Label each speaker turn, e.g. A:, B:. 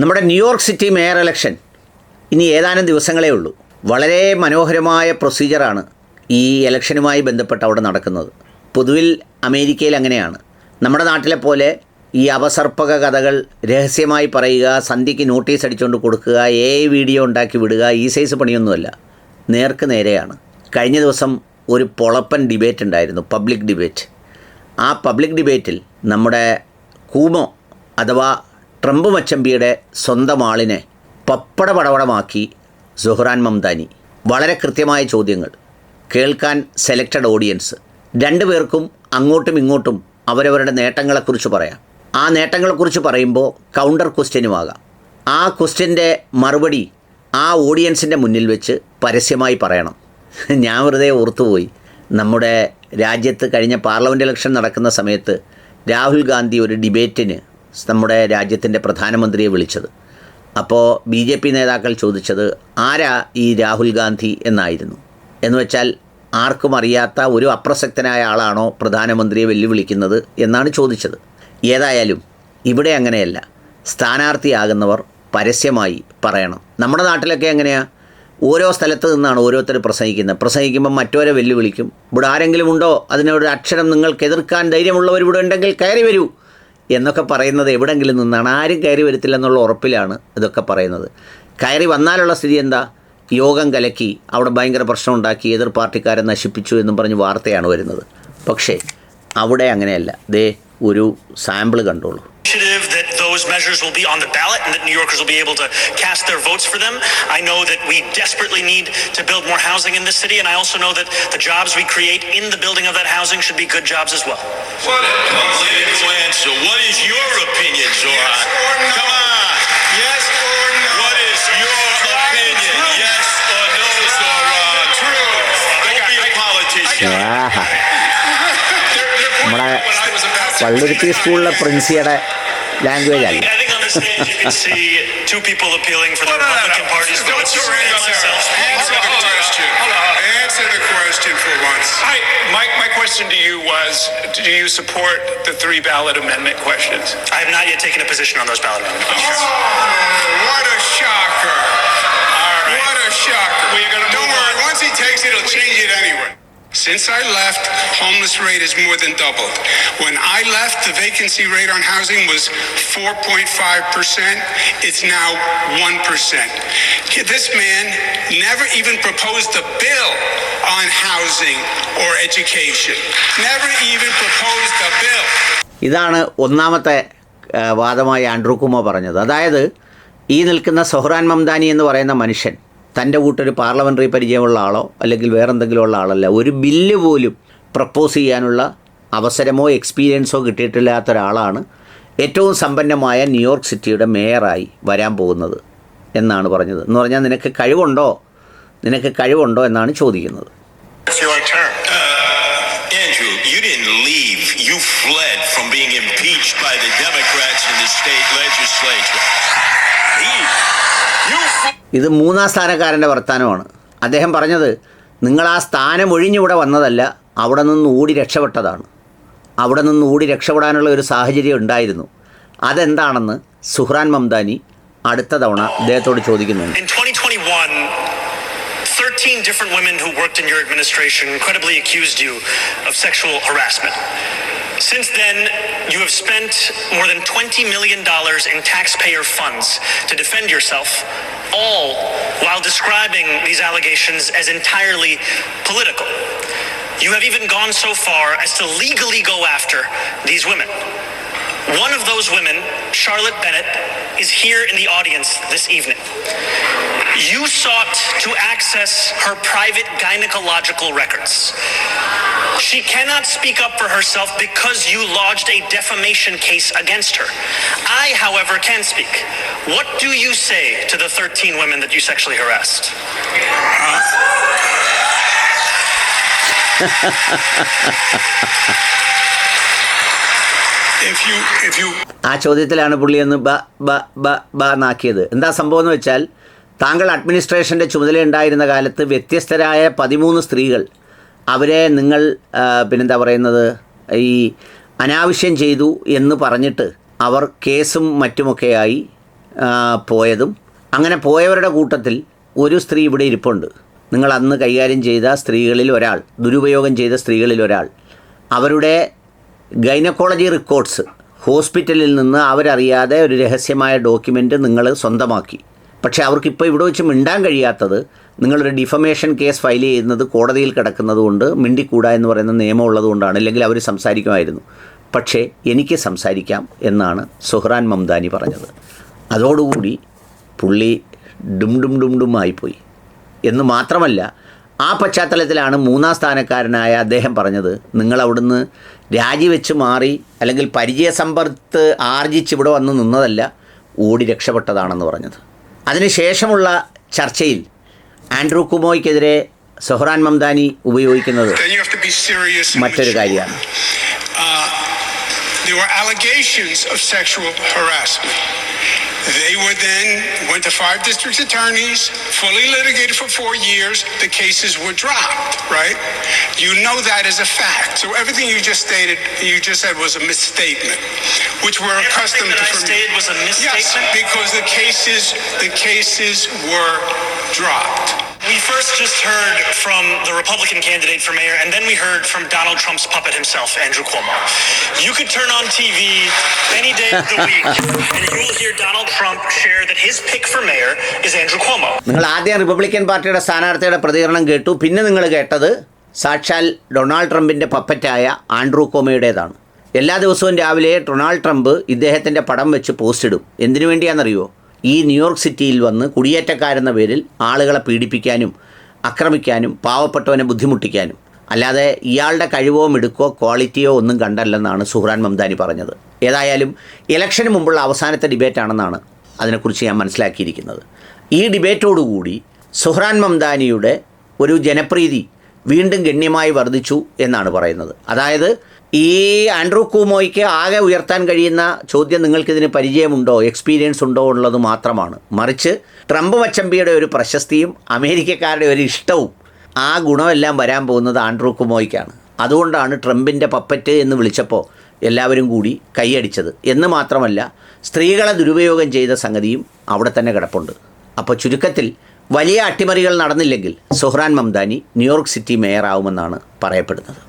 A: നമ്മുടെ New York city mayor election ഇനി ഏതാനും ദിവസങ്ങളേ ഉള്ളൂ. വളരെ മനോഹരമായ പ്രൊസീജിയറാണ് ഈ ഇലക്ഷനുമായി ബന്ധപ്പെട്ട് അവിടെ നടക്കുന്നത്. പൊതുവിൽ അമേരിക്കയിൽ അങ്ങനെയാണ്. നമ്മുടെ നാട്ടിലെ പോലെ ഈ അവസർപ്പക കഥകൾ രഹസ്യമായി പറയുക സന്ധ്യയ്ക്ക് നോട്ടീസ് അടിച്ചുകൊണ്ട് കൊടുക്കുക എ വീഡിയോ ഉണ്ടാക്കി വിടുക ഈ സൈസ് പണിയൊന്നുമല്ല. നേർക്ക് നേരെയാണ്. കഴിഞ്ഞ ദിവസം ഒരു പൊളപ്പൻ ഡിബേറ്റ് ഉണ്ടായിരുന്നു പബ്ലിക് ഡിബേറ്റ് ആ പബ്ലിക് ഡിബേറ്റിൽ നമ്മുടെ കൂമോ അഥവാ ട്രംപ് മച്ചമ്പിയുടെ സ്വന്തം ആളിനെ പപ്പട പടവടമാക്കി സുഹ്റാൻ മംദാനി. വളരെ കൃത്യമായ ചോദ്യങ്ങൾ. കേൾക്കാൻ സെലക്റ്റഡ് ഓഡിയൻസ് രണ്ടു പേർക്കും അങ്ങോട്ടും ഇങ്ങോട്ടും അവരവരുടെ നേട്ടങ്ങളെക്കുറിച്ച് പറയാം. ആ നേട്ടങ്ങളെക്കുറിച്ച് പറയുമ്പോൾ കൗണ്ടർ ക്വസ്റ്റ്യനുമാകാം ആ ക്വസ്റ്റ്യന്റെ മറുപടി ആ ഓഡിയൻസിന്റെ മുന്നിൽ വെച്ച് പരസ്യമായി പറയണം. ഞാൻ വെറുതെ ഓർത്തുപോയി. നമ്മുടെ രാജ്യത്ത് കഴിഞ്ഞ പാർലമെന്റ് ഇലക്ഷൻ നടക്കുന്ന സമയത്ത് രാഹുൽ ഗാന്ധി ഒരു ഡിബേറ്റിന് നമ്മുടെ രാജ്യത്തിന്റെ പ്രധാനമന്ത്രിയെ വിളിച്ചത്. അപ്പോൾ ബി ജെ പി നേതാക്കൾ ചോദിച്ചത് ആരാ ഈ രാഹുൽ ഗാന്ധി എന്നായിരുന്നു? എന്ന് വെച്ചാൽ ആർക്കും അറിയാത്ത ഒരു അപ്രസക്തനായ ആളാണോ പ്രധാനമന്ത്രിയെ വെല്ലുവിളിക്കുന്നത് എന്നാണ് ചോദിച്ചത്. ഏതായാലും ഇവിടെ അങ്ങനെയല്ല. സ്ഥാനാർത്ഥിയാകുന്നവർ പരസ്യമായി പറയണം. നമ്മുടെ നാട്ടിലൊക്കെ എങ്ങനെയാണ് ഓരോ സ്ഥലത്ത് നിന്നാണ് ഓരോരുത്തർ പ്രസംഗിക്കുന്നത്. പ്രസംഗിക്കുമ്പോൾ മറ്റോരെ വെല്ലുവിളിക്കും. ഇവിടെ ആരെങ്കിലും ഉണ്ടോ? അതിനൊരു അക്ഷരം നിങ്ങൾക്ക് എതിർക്കാൻ ധൈര്യമുള്ളവർ ഇവിടെ ഉണ്ടെങ്കിൽ കയറി വരൂ. എന്നൊക്കെ പറയുന്നത് എവിടെങ്കിലും നിന്നാണ് ആരും കയറി വരത്തില്ല എന്നുള്ള ഉറപ്പിലാണ് ഇതൊക്കെ പറയുന്നത് കയറി വന്നാലുള്ള സ്ഥിതി എന്താ യോഗം കലക്കി അവിടെ ഭയങ്കര പ്രശ്നം ഉണ്ടാക്കി എതിർ പാർട്ടിക്കാരെ നശിപ്പിച്ചു എന്നും പറഞ്ഞ് വാർത്തയാണ് വരുന്നത് പക്ഷേ അവിടെ അങ്ങനെയല്ല ദേ ഒരു സാമ്പിൾ കണ്ടോളൂ
B: those measures will be on the ballot and that New Yorkers will be able to cast their votes for them. I know that we desperately need to build more housing in this city, and I also know that the jobs we create in the building of that housing should be good jobs as well.
C: What a political answer. What is your opinion, Zoran? Come on.
D: Yes or no?
C: What is your opinion? Yes or no, Zoran?
D: True.
C: Don't be a politician.
A: Aaha
D: Their, their point
A: നമ്മുടെ
D: when I was about to
A: Palluruthy സ്കൂളിലെ പ്രിൻസിയുടെ language അല്ല
B: I think on the stage you can see two people appealing for the
D: No, no, no, no.
B: Republican Party's
D: Don't
B: votes.
D: you
B: and
D: answer.
B: myself.
D: Answer the question. Answer the question for once.
E: Hi, my, my question to you was, do you support the three ballot amendment questions?
B: I have not yet taken a position on those ballot amendments.
D: Oh, what a shocker.
E: All right.
D: What a shocker.
E: We're gonna
D: Don't
E: move
D: worry,
E: on.
D: once he takes it, he'll change it anyway. Since I left, homeless rate has more than doubled. When I left, the vacancy rate on housing was 4.5%. It's now 1%. This man never even proposed a bill on housing or education. Never even proposed a bill.
A: ഇതാണ് ഒന്നാമത്തെ വാദമായി Andrew കുമോ പറഞ്ഞത് അതായത് ഈ നിൽക്കുന്ന Zohran Mamdani എന്ന് പറയുന്ന മനുഷ്യൻ തന്റെ കൂട്ടൊരു പാർലമെന്ററി പരിചയമുള്ള ആളോ അല്ലെങ്കിൽ വേറെന്തെങ്കിലും ഉള്ള ആളല്ല. ഒരു ബില്ല് പോലും പ്രപ്പോസ് ചെയ്യാനുള്ള അവസരമോ എക്സ്പീരിയൻസോ കിട്ടിയിട്ടില്ലാത്ത ഒരാളാണ് ഏറ്റവും സമ്പന്നമായ ന്യൂയോർക്ക് സിറ്റിയുടെ മേയറായി വരാൻ പോകുന്നത് എന്നാണ് പറഞ്ഞത്. എന്ന് പറഞ്ഞാൽ നിനക്ക് കഴിവുണ്ടോ? നിനക്ക് കഴിവുണ്ടോ എന്നാണ് ചോദിക്കുന്നത്.
C: Impeached by the Democrats in the state legislature. Leave.
A: ഇത് മൂന്നാം സ്ഥാനക്കാരന്റെ വർത്തമാനമാണ് അദ്ദേഹം പറഞ്ഞത് നിങ്ങൾ ആ സ്ഥാനം ഒഴിഞ്ഞിവിടെ വന്നതല്ല അവിടെ നിന്ന് ഓടി രക്ഷപ്പെട്ടതാണ്. അവിടെ നിന്ന് ഓടി രക്ഷപ്പെടാനുള്ള ഒരു സാഹചര്യം ഉണ്ടായിരുന്നു. അതെന്താണെന്ന് സുഹ്റാൻ മംദാനി അടുത്ത തവണ അദ്ദേഹത്തോട് ചോദിക്കുന്നുണ്ട്.
B: In 2021, 13 different women who worked in your administration credibly accused you of sexual harassment. Since then, you have spent more than $20 million in taxpayer funds to defend yourself, all while describing these allegations as entirely political. You have even gone so far as to legally go after these women. One of those women, Charlotte Bennett, is here in the audience this evening. You sought to access her private gynecological records. She cannot speak up for herself because you lodged a defamation case against her. I, however, can speak. What do you say to the 13 women that you sexually harassed?
D: If you, if you
A: ആ ചോദ്യത്തിലാണ് പുള്ളി എന്ന് ബ ബ ബ ബ എന്നാക്കിയത് എന്താ സംഭവം എന്ന് വെച്ചാൽ താങ്കൾ അഡ്മിനിസ്ട്രേഷന്റെ ചുമതലയുണ്ടായിരുന്ന കാലത്ത് വ്യത്യസ്തരായ പതിമൂന്ന് സ്ത്രീകൾ അവരെ നിങ്ങൾ പിന്നെന്താ പറയുന്നത് ഈ അനാവശ്യം ചെയ്തു എന്ന് പറഞ്ഞിട്ട് അവർ കേസും മറ്റുമൊക്കെയായി പോയതും. അങ്ങനെ പോയവരുടെ കൂട്ടത്തിൽ ഒരു സ്ത്രീ ഇവിടെ ഇരിപ്പുണ്ട്. നിങ്ങൾ അന്ന് കൈകാര്യം ചെയ്ത സ്ത്രീകളിൽ ഒരാൾ ദുരുപയോഗം ചെയ്ത സ്ത്രീകളിൽ ഒരാൾ. അവരുടെ ഗൈനക്കോളജി റെക്കോർഡ്സ് ഹോസ്പിറ്റലിൽ നിന്ന് അവരറിയാതെ ഒരു രഹസ്യമായ ഡോക്യുമെന്റ് നിങ്ങൾ സ്വന്തമാക്കി. പക്ഷേ അവർക്ക് അവർക്കിപ്പോൾ ഇവിടെ വെച്ച് മിണ്ടാൻ കഴിയാത്തത് നിങ്ങളൊരു ഡിഫമേഷൻ കേസ് ഫയൽ ചെയ്യുന്നത് കോടതിയിൽ കിടക്കുന്നത് കൊണ്ട് മിണ്ടിക്കൂടാ എന്ന് പറയുന്ന നിയമം ഉള്ളതുകൊണ്ടാണ് അല്ലെങ്കിൽ അവർ സംസാരിക്കുമായിരുന്നു. പക്ഷേ എനിക്ക് സംസാരിക്കാം എന്നാണ് സുഹ്റാൻ മംദാനി പറഞ്ഞത്. അതോടുകൂടി പുള്ളി ഡും ഡും ഡും ഡും ആയിപ്പോയി. എന്ന് മാത്രമല്ല ആ പശ്ചാത്തലത്തിലാണ് മൂന്നാം സ്ഥാനക്കാരനായ അദ്ദേഹം പറഞ്ഞത് നിങ്ങൾ അവിടുന്ന് രാജിവെച്ച് മാറി അല്ലെങ്കിൽ പരിചയസമ്പത്ത് ആർജിച്ച് ഇവിടെ വന്ന് നിന്നതല്ല ഓടി രക്ഷപ്പെട്ടതാണെന്ന് പറഞ്ഞത്. അതിനുശേഷമുള്ള ചർച്ചയിൽ ആൻഡ്രൂ കുമോയ്ക്കെതിരെ സൊഹ്റാൻ മംദാനി ഉപയോഗിക്കുന്നത് മറ്റൊരു കാര്യമാണ്.
D: Uh, there were allegations of sexual harassment. They were then went to five district attorneys, fully litigated for four years. The cases were dropped. Right? You know that as a fact. So everything you just stated, you just said was a misstatement, which we're accustomed
B: Everything
D: to.
B: that I
D: from-
B: stated was a
D: Yes,
B: misstatement?
D: because the cases, the cases were dropped.
B: We first just heard from the Republican candidate for mayor, and then we heard from Donald Trump's puppet himself, Andrew Cuomo. You could turn on TV any day of the week, and you will hear Donald Trump share that his pick for mayor is Andrew Cuomo.
A: നിങ്ങൾ ആദ്യം Republican പാർട്ടിയുടെ സ്ഥാനാർത്ഥിയുടെ പ്രതികരണം കേട്ടു പിന്നെ നിങ്ങൾ കേട്ടത് സാക്ഷാൽ ഡൊണാൾഡ് ട്രംപിന്റെ പപ്പറ്റായ ആൻഡ്രൂ കോമയുടേതാണ് എല്ലാ ദിവസവും രാവിലെ ഡൊണാൾഡ് ട്രംപ് ഇദ്ദേഹത്തിന്റെ പടം വെച്ച് പോസ്റ്റ് ഇടും എന്തിനു വേണ്ടിയാണെന്നറിയോ ഈ ന്യൂയോർക്ക് സിറ്റിയിൽ വന്ന് കുടിയേറ്റക്കാരെന്ന പേരിൽ ആളുകളെ പീഡിപ്പിക്കാനും ആക്രമിക്കാനും പാവപ്പെട്ടവനെ ബുദ്ധിമുട്ടിക്കാനും അല്ലാതെ ഇയാളുടെ കഴിവോ മിടുക്കോ ക്വാളിറ്റിയോ ഒന്നും കണ്ടല്ലെന്നാണ് സുഹ്റാൻ മംദാനി പറഞ്ഞത്. ഏതായാലും ഇലക്ഷന് മുമ്പുള്ള അവസാനത്തെ ഡിബേറ്റാണെന്നാണ് അതിനെക്കുറിച്ച് ഞാൻ മനസ്സിലാക്കിയിരിക്കുന്നത്. ഈ ഡിബേറ്റോടുകൂടി സുഹ്റാൻ മംദാനിയുടെ ഒരു ജനപ്രീതി വീണ്ടും ഗണ്യമായി വർദ്ധിച്ചു എന്നാണ് പറയുന്നത്. അതായത് ഈ ആൻഡ്രൂ കൂമോയ്ക്ക് ആകെ ഉയർത്താൻ കഴിയുന്ന ചോദ്യം നിങ്ങൾക്കിതിന് പരിചയമുണ്ടോ? എക്സ്പീരിയൻസ് ഉണ്ടോ ഉള്ളത് മാത്രമാണ്. മറിച്ച് ട്രംപ് വച്ചമ്പിയുടെ ഒരു പ്രശസ്തിയും അമേരിക്കക്കാരുടെ ഒരു ഇഷ്ടവും ആ ഗുണമെല്ലാം വരാൻ പോകുന്നത് ആൻഡ്രൂ കുമോയ്ക്കാണ്. അതുകൊണ്ടാണ് ട്രംപിന്റെ പപ്പറ്റ് എന്ന് വിളിച്ചപ്പോൾ എല്ലാവരും കൂടി കൈയടിച്ചത്. എന്ന് മാത്രമല്ല സ്ത്രീകളെ ദുരുപയോഗം ചെയ്ത സംഗതിയും അവിടെ തന്നെ കിടപ്പുണ്ട്. അപ്പോൾ ചുരുക്കത്തിൽ വലിയ അട്ടിമറികൾ നടന്നില്ലെങ്കിൽ Zohran Mamdani New York city മേയറാവുമെന്നാണ് പറയപ്പെടുന്നത്.